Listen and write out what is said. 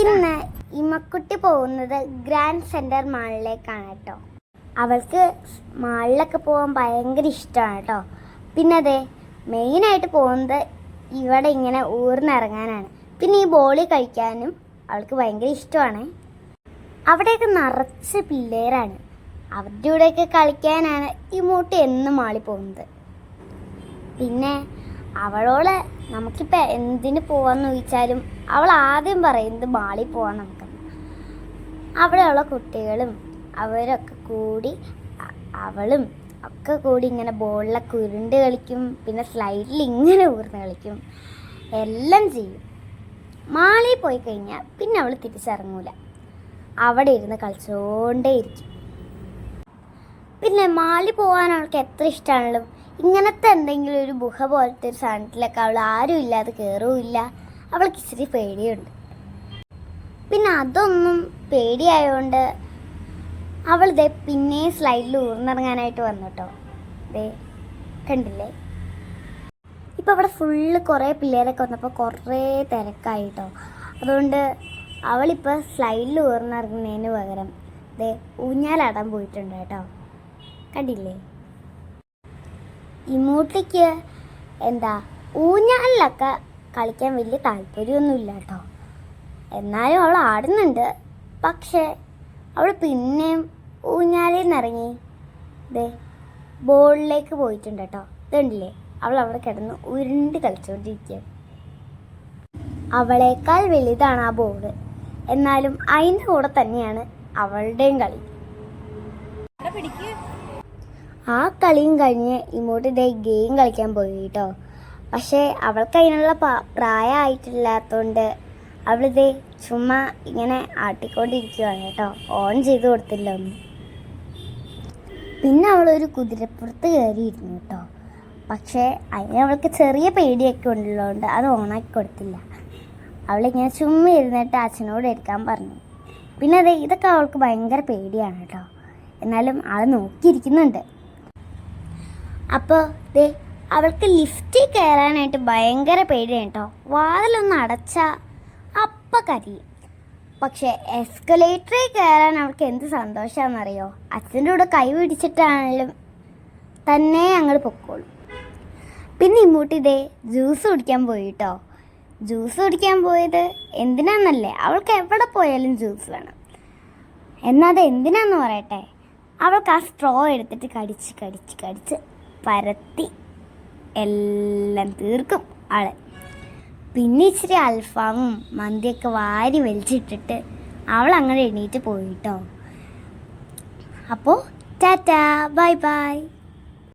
ഇന്ന് ഇമ്മക്കുട്ടി പോകുന്നത് grand centre മാളിലേക്കാണ് കേട്ടോ. അവൾക്ക് മാളിലൊക്കെ പോകാൻ ഭയങ്കര ഇഷ്ടമാണ് കേട്ടോ. പിന്നെ അതെ മെയിനായിട്ട് പോകുന്നത് ഇവിടെ ഇങ്ങനെ ഊർന്നിറങ്ങാനാണ്. പിന്നെ ഈ ബോളി കഴിക്കാനും അവൾക്ക് ഭയങ്കര ഇഷ്ടമാണ്. അവിടെയൊക്കെ നിറച്ച് പിള്ളേരാണ്. അവരുടെ കൂടെയൊക്കെ കളിക്കാനാണ് ഈ മൂട്ടി എന്നും മാളി പോകുന്നത്. പിന്നെ അവളോട് നമുക്കിപ്പോൾ എന്തിന് പോവാന്ന് ചോദിച്ചാലും അവൾ ആദ്യം പറയുന്നത് മാളിൽ പോവാൻ നമുക്ക് അവിടെയുള്ള കുട്ടികളും അവരൊക്കെ കൂടി അവളും ഒക്കെ കൂടി ഇങ്ങനെ ബോളിലൊക്കെ ഉരുണ്ട് കളിക്കും പിന്നെ സ്ലൈഡിൽ ഇങ്ങനെ ഊർന്ന് കളിക്കും എല്ലാം ചെയ്യും. മാളി പോയി കഴിഞ്ഞാൽ പിന്നെ അവൾ തിരിച്ചിറങ്ങൂല. അവിടെ ഇരുന്ന് കളിച്ചുകൊണ്ടേയിരിക്കും പിന്നെ മാളി പോകാൻ അവൾക്ക് എത്ര ഇഷ്ടമാണല്ലോ ഇങ്ങനത്തെ എന്തെങ്കിലും ഒരു ഗുഹ പോലത്തെ ഒരു സാധനത്തിലൊക്കെ അവൾ ആരും ഇല്ലാതെ കയറുമില്ല അവൾക്ക് ഇച്ചിരി പേടിയുണ്ട്. പിന്നെ അതൊന്നും പേടിയായതുകൊണ്ട് അവൾ ദേ പിന്നെ സ്ലൈഡിൽ ഊർന്നിറങ്ങാനായിട്ട് വന്നു കേട്ടോ ദേ കണ്ടില്ലേ? ഇപ്പം അവിടെ ഫുള്ള് കുറേ പിള്ളേരൊക്കെ വന്നപ്പോൾ കുറേ തിരക്കായി കേട്ടോ അതുകൊണ്ട് അവളിപ്പോൾ സ്ലൈഡിൽ ഊർന്നിറങ്ങുന്നതിന് പകരം ദേ ഊഞ്ഞാലാടാൻ പോയിട്ടുണ്ട് കേട്ടോ. കണ്ടില്ലേ? ഇമൂട്ടിക്ക് എന്താ ഊഞ്ഞാലിലൊക്കെ കളിക്കാൻ വലിയ താല്പര്യമൊന്നുമില്ല കേട്ടോ എന്നാലും അവൾ ആടുന്നുണ്ട്. പക്ഷേ അവൾ പിന്നെയും ഊഞ്ഞാലിൽ നിന്നിറങ്ങി ദേ ബോളിലേക്ക് പോയിട്ടുണ്ട് കേട്ടോ ഇതുണ്ടല്ലേ അവൾ അവിടെ കിടന്ന് ഉരുണ്ട് കളിച്ചുകൊണ്ടിരിക്കുക അവളേക്കാൾ വലുതാണ് ആ ബോർഡ് എന്നാലും അതിന്റെ കൂടെ തന്നെയാണ് അവളുടെയും കളി. പിടിക്ക്. ആ കളിയും കഴിഞ്ഞ് ഇങ്ങോട്ട് ഇതേ ഗെയിം കളിക്കാൻ പോയി കേട്ടോ പക്ഷേ അവൾക്ക് അതിനുള്ള പ്രായമായിട്ടില്ലാത്തതുകൊണ്ട് അവളിതേ ചുമ്മാ ഇങ്ങനെ ആട്ടിക്കൊണ്ടിരിക്കുകയാണ് കേട്ടോ ഓൺ ചെയ്ത് കൊടുത്തില്ല ഒന്നും പിന്നെ അവളൊരു കുതിരപ്പുറത്ത് കയറിയിരുന്നു കേട്ടോ പക്ഷേ അതിന് അവൾക്ക് ചെറിയ പേടിയൊക്കെ ഉള്ളതുകൊണ്ട് അത് ഓണാക്കി കൊടുത്തില്ല. അവളിങ്ങനെ ചുമ്മാ ഇരുന്നിട്ട് അച്ഛനോട് എടുക്കാൻ പറഞ്ഞു. പിന്നെ അതെ ഇതൊക്കെ അവൾക്ക് ഭയങ്കര പേടിയാണ് കേട്ടോ എന്നാലും ആൾ നോക്കിയിരിക്കുന്നുണ്ട്. അപ്പോൾ ദേ അവൾക്ക് ലിഫ്റ്റിൽ കയറാനായിട്ട് ഭയങ്കര പേടിയാണ് കേട്ടോ. വാതിലൊന്ന് അടച്ചാൽ അപ്പം കരിയും. പക്ഷേ എസ്കലേറ്ററിൽ കയറാൻ അവൾക്ക് എന്ത് സന്തോഷമാണെന്നറിയോ അച്ഛന്റെ കൂടെ കൈ പിടിച്ചിട്ടാണെങ്കിലും തന്നെ ഞങ്ങൾ പൊക്കോളും. പിന്നെ ഇമ്മൂട്ടി ഇതേ ജ്യൂസ് കുടിക്കാൻ പോയി കേട്ടോ. ജ്യൂസ് കുടിക്കാൻ പോയത് എന്തിനാന്നല്ലേ? അവൾക്ക് എവിടെ പോയാലും ജ്യൂസ് വേണം. എന്നാൽ അത് എന്തിനാന്ന് പറയട്ടെ? അവൾക്ക് ആ സ്ട്രോ എടുത്തിട്ട് കടിച്ച് കടിച്ച് കടിച്ച് പരത്തി എല്ലാം തീർക്കും ആൾ. പിന്നെ ഇച്ചിരി അൽഫാമും മന്തിയൊക്കെ വാരി വലിച്ചിട്ടിട്ട് അവൾ അങ്ങനെ എണീറ്റ് പോയിട്ടോ. അപ്പോൾ ടാറ്റാ ബൈ ബൈ.